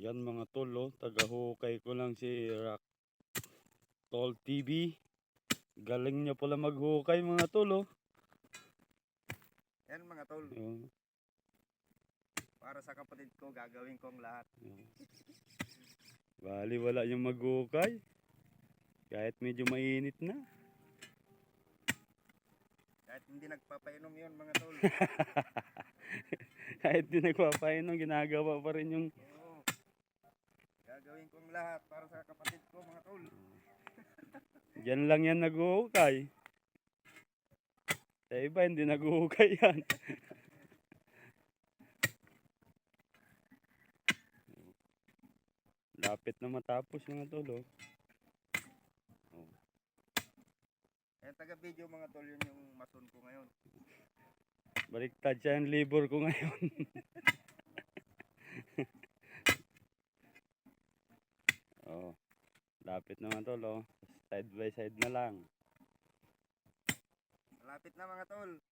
Yan mga tol, oh. Tagahukay ko lang si Rock Tol TV. Galing niya pala maghukay mga tol, oh. Yan mga tol, Yun, para sa kapatid ko gagawin kong lahat. yun. Bali wala yung maghukay. Kahit medyo mainit na. Kahit hindi nagpapainom yun mga tol. Kahit di nagpapainom, ginagawa pa rin yung Lahat para sa kapatid ko mga tol. Diyan lang yan naghuhukay. Sa iba, hindi naghuhukay yan. Lapit na matapos mga tolo. Yan taga video mga tol yun yung mason ko ngayon. Baliktad siya yung libur ko ngayon. oh, lapit naman tolo. Side by side na lang. Malapit na mga tol.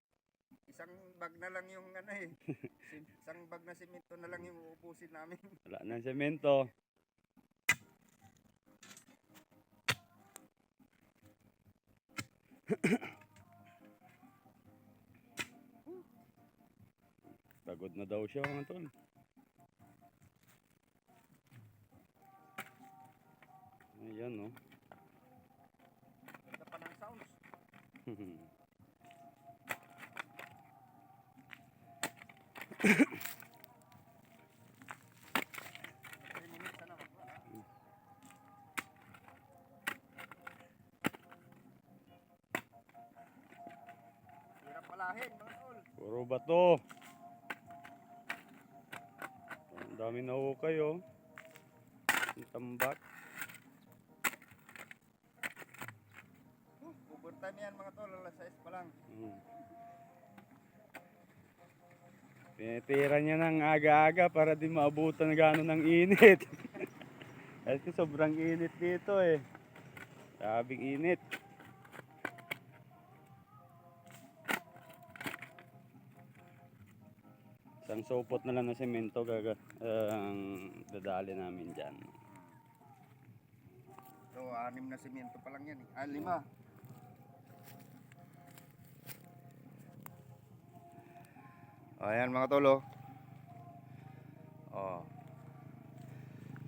Isang bag na lang yung ano eh. Isang bag na simento na lang yung uubusin namin. Wala na semento. Pagod na daw siya mga tol. Ayan oh. Ganda pa ng sounds. Hirap palahin mga tol. Puro bato. Ang dami na hukay oh. Ang tambak. Overtime yan mga tol. Alas 6 pa lang. Mm. Pinitira niya ng aga-aga para di maabutan ng gano'n ng init. Kasi sobrang init dito eh. Sabing init. Isang supot na lang na semento gaga ang dadali namin dyan. So, anim na simento pa lang yan. eh. Ah, lima. Ayan mga tolo. Oh.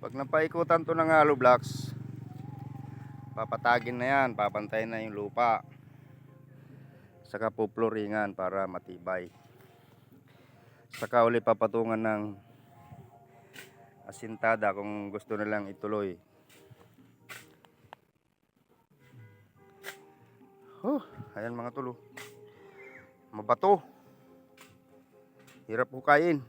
Pag napaikutan to ng hollow blocks, papatagin na yan, papantayin na yung lupa. Saka pupluringan para matibay. Saka uli papatungan ng asintada kung gusto nilang ituloy. Huh, ayan mga tulo. Mabato. Hirap hukayin.